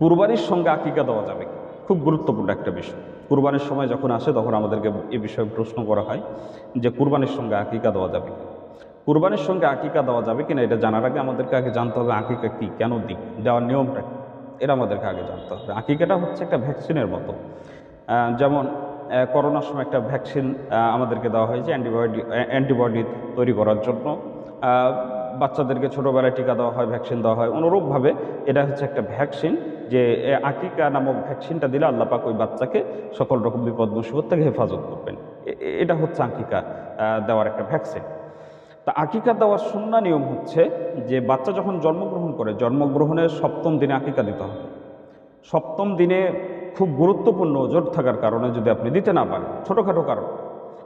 কুরবানির সঙ্গে আকিকা দেওয়া যাবে। খুব গুরুত্বপূর্ণ একটা বিষয়। কুরবানির সময় যখন আসে, তখন আমাদেরকে এ বিষয়ে প্রশ্ন করা হয় যে কুরবানির সঙ্গে আকিকা দেওয়া যাবে কুরবানির সঙ্গে আকিকা দেওয়া যাবে কিনা, এটা জানার আগে আমাদেরকে আগে জানতে হবে আকিকা কী, কেন দিই, দেওয়ার নিয়মটা কী, এটা আমাদেরকে আগে জানতে হবে। আকিকাটা হচ্ছে একটা ভ্যাকসিনের মতো। যেমন করোনার সময় একটা ভ্যাকসিন আমাদেরকে দেওয়া হয়েছে অ্যান্টিবায়োটিক অ্যান্টিবডি তৈরি করার জন্য। বাচ্চাদেরকে ছোটোবেলায় টিকা দেওয়া হয়, ভ্যাকসিন দেওয়া হয়। অনুরূপভাবে এটা হচ্ছে একটা ভ্যাকসিন। যে আকিকা নামক ভ্যাকসিনটা দিলে আল্লাহ পাক ওই বাচ্চাকে সকল রকম বিপদ মুসিবত থেকে হেফাজত করবেন। এটা হচ্ছে আকিকা দেওয়ার একটা ভ্যাকসিন তা আকিকা দেওয়ার শূন্য নিয়ম হচ্ছে যে, বাচ্চা যখন জন্মগ্রহণ করে, জন্মগ্রহণের সপ্তম দিনে আকিকা দিতে হবে। সপ্তম দিনে খুব গুরুত্বপূর্ণ ওজোর থাকার কারণে যদি আপনি দিতে না পারেন, ছোটোখাটো কারণ।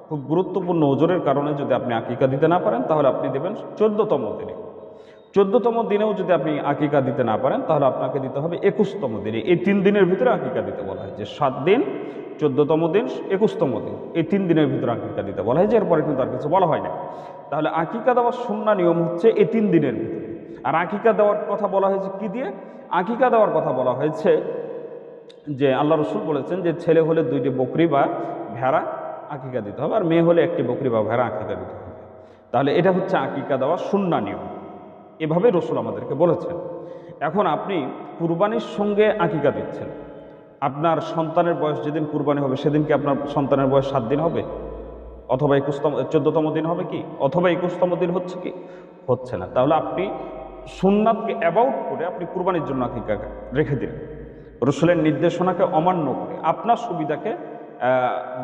খুব গুরুত্বপূর্ণ ওজোরের কারণে যদি আপনি আকিকা দিতে না পারেন, তাহলে আপনি দেবেন চোদ্দতম দিনে। চোদ্দতম দিনেও যদি আপনি আকিকা দিতে না পারেন, তাহলে আপনাকে দিতে হবে একুশতম দিনে। এই তিন দিনের ভিতরে আকিকা দিতে বলা হয়। যে সাত দিন, চোদ্দতম দিন, একুশতম দিন, এই তিন দিনের ভিতরে আকিকা দিতে বলা হয়। যে এরপরে কিন্তু আর কিছু বলা হয় না। তাহলে আকিকা দেওয়ার শূন্য নিয়ম হচ্ছে এই তিন দিনের ভিতরে। আর আকিকা দেওয়ার কথা বলা হয়েছে কি দিয়ে? আকিকা দেওয়ার কথা বলা হয়েছে যে আল্লাহ রসুল বলেছেন যে ছেলে হলে দুইটি বকরি বা ভেড়া আকিকা দিতে হবে, আর মেয়ে হলে একটি বকরি বা ভেড়া আকিকা দিতে হবে। তাহলে এটা হচ্ছে আকিকা দেওয়া শূন্য নিয়ম। এভাবে রসুল আমাদেরকে বলেছেন। এখন আপনি কুরবানির সঙ্গে আকিকা দিচ্ছেন। আপনার সন্তানের বয়স যেদিন কুরবানি হবে, সেদিন কি আপনার সন্তানের বয়স সাত দিন হবে? অথবা একুশতম, চোদ্দতম দিন হবে কি? অথবা একুশতম দিন হচ্ছে কি? হচ্ছে না। তাহলে আপনি সুন্নাতকে অ্যাবাউট করে আপনি কুরবানির জন্য আকিকা রেখে দিন রসুলের নির্দেশনাকে অমান্য করে আপনার সুবিধাকে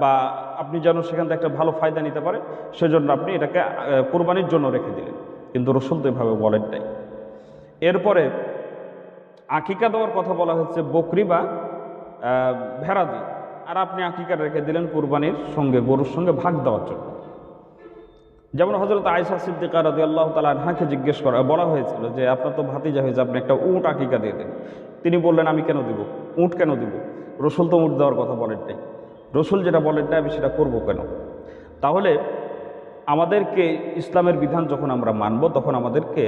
বা আপনি যেন সেখান থেকে একটা ভালো ফায়দা নিতে পারে সেজন্য আপনি এটাকে কোরবানির জন্য রেখে দিলেন। কিন্তু রসুল তো এভাবে বলেন নাই। এরপরে আকিকা দেওয়ার কথা বলা হচ্ছে বকরি বা ভেড়া দিয়ে। আর আপনি আকিকা রেখে দিলেন কুরবানির সঙ্গে, গরুর সঙ্গে ভাগ দেওয়ার জন্য। যেমন হজরত আয়সা সিদ্দিকা রাজি আল্লাহ তালা আনহাকে জিজ্ঞেস করা, বলা হয়েছিল যে, আপনার তো ভাতিজা হয়েছে, আপনি একটা উঁট আকিকা দিয়ে দেন। তিনি বললেন, আমি কেন দিব? উঁট কেন দিব? রসুল তো উঁট দেওয়ার কথা বলেন নাই। রসুল যেটা বলেন নাই, আমি সেটা করব কেন? তাহলে আমাদেরকে ইসলামের বিধান যখন আমরা মানব, তখন আমাদেরকে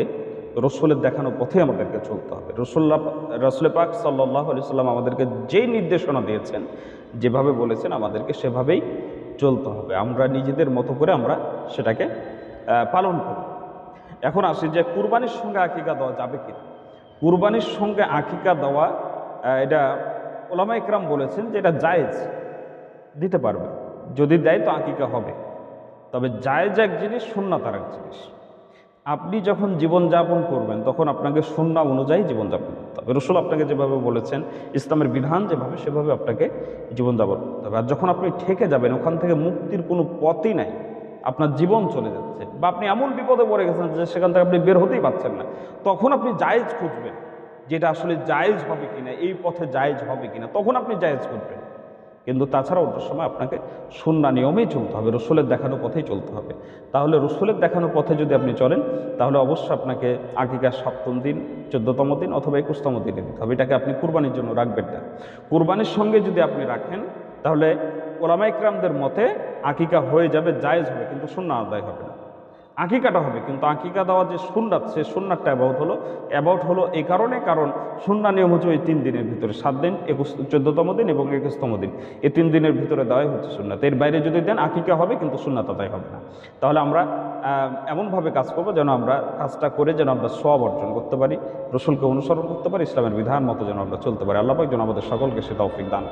রসুলের দেখানো পথে আমাদেরকে চলতে হবে। রসুল্লাহ, রসুল পাক সাল্লাহ আলি সাল্লাম আমাদেরকে যেই নির্দেশনা দিয়েছেন, যেভাবে বলেছেন, আমাদেরকে সেভাবেই চলতে হবে। আমরা নিজেদের মতো করে আমরা সেটাকে পালন করব। এখন আসি যে কুরবানির সঙ্গে আকিকা দেওয়া যাবে কি? কুরবানির সঙ্গে আকিকা দেওয়া এটা ওলামা ইকরাম বলেছেন যে এটা জায়েজ, দিতে পারবে। যদি দেয় তো আকিকা হবে। তবে জায়েজ এক জিনিস, সুন্নাত আর এক জিনিস। আপনি যখন জীবনযাপন করবেন, তখন আপনাকে সুন্না অনুযায়ী জীবনযাপন করতে হবে। রসুল আপনাকে যেভাবে বলেছেন, ইসলামের বিধান যেভাবে, সেভাবে আপনাকে জীবনযাপন করতে হবে। আর যখন আপনি ঠেকে যাবেন, ওখান থেকে মুক্তির কোনো পথই নাই, আপনার জীবন চলে যাচ্ছে বা আপনি এমন বিপদে পড়ে গেছেন যে সেখান থেকে আপনি বের হতেই পারছেন না, তখন আপনি জায়েজ খুঁজবেন যেটা আসলে জায়েজ হবে কিনা, এই পথে জায়েজ হবে কিনা, তখন আপনি জায়েজ খুঁজবেন। কিন্তু তাছাড়া ওটার সময় আপনাকে শূন্য নিয়মেই চলতে হবে, রসুলের দেখানো পথেই চলতে হবে। তাহলে রসুলের দেখানো পথে যদি আপনি চলেন, তাহলে অবশ্যই আপনাকে আকিকার সপ্তম দিন, চোদ্দতম দিন অথবা একুশতম দিনে দিতে হবে। এটাকে আপনি কুরবানির জন্য রাখবেন না। কুরবানির সঙ্গে যদি আপনি রাখেন, তাহলে ওলামা ইকরামদের মতে আকিকা হয়ে যাবে, জায়েজ হবে, কিন্তু শূন্য আদায় হবে না। আকিকাটা হবে, কিন্তু আকিকা দেওয়ার যে সুন্নাত, সে সুন্নাতটা অ্যাবাউট হলো অ্যাবাউট হলো এই কারণে, কারণ সুন্না নিয়ম হচ্ছে ওই তিন দিনের ভিতরে, সাত দিন, একুশ, চোদ্দতম দিন এবং একুশতম দিন। এই তিন দিনের ভিতরে দেওয়াই হচ্ছে সুন্নাত। এর বাইরে যদি দেন, আঁকিকা হবে, কিন্তু সুন্নাত আদায় হবে না। তাহলে আমরা এমনভাবে কাজ করব যেন আমরা কাজটা করে যেন আমরা সব অর্জন করতে পারি, রসুলকে অনুসরণ করতে পারি, ইসলামের বিধান মতো যেন আমরা চলতে পারি। আল্লাহ যেন আমাদের সকলকে সেটা অফিক দান।